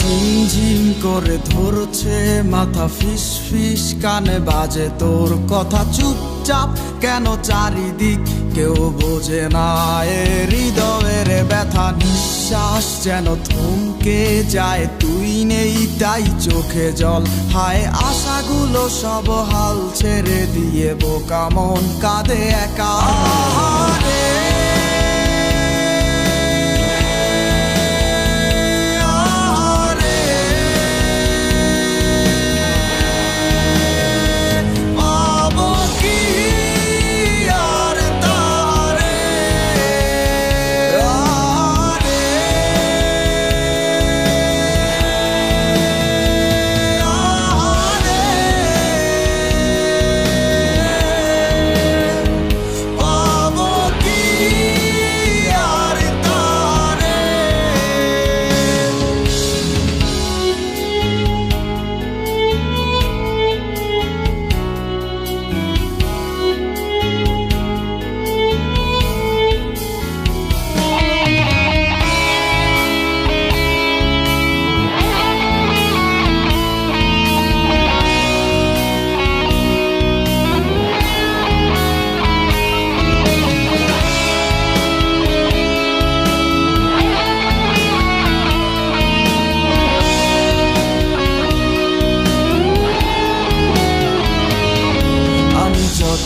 ঝিমঝিম করে ধরছে মাথা ফিস ফিস কানে বাজে তোর কথা। চুপচাপ কেন চারিদিক কেউ বোঝে না হৃদয়ের ব্যথা নিঃশ্বাস যেন থমকে যায়। তুই নেই তাই চোখে জল। হায়, আশাগুলো সব হাল ছেড়ে দিয়ে বোকা মন কাঁদে একা।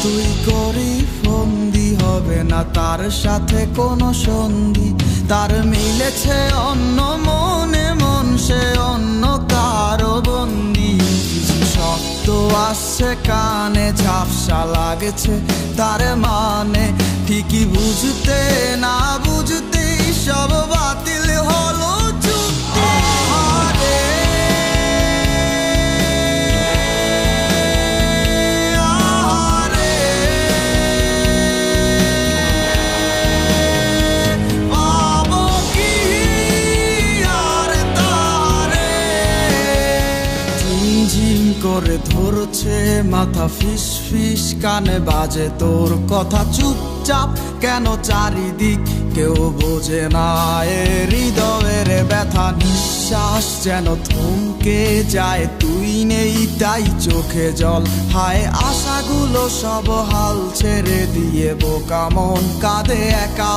যতই করি ফন্দি হবে না, তার সাথে কোনো সন্ধি। তার মিলেছে অন্য মনে মন, সে অন্য কারও বন্দি। শব্দ আসছে কানে, ঝাপসা লাগছে তার মানে। ঠিকই বুঝতে না করে ধরছে, মাথা ফিস ফিস, কানে বাজে তোর কথা। চুপচাপ কেন চারিদিক কেউ বোঝে না? এ হৃদয়ের ব্যথা নিঃশ্বাস যেন থমকে যায়, তুই নেই তাই চোখে জল। হায়, আশাগুলো সব হাল ছেড়ে দিয়ে বোকা মন কাঁদে একা।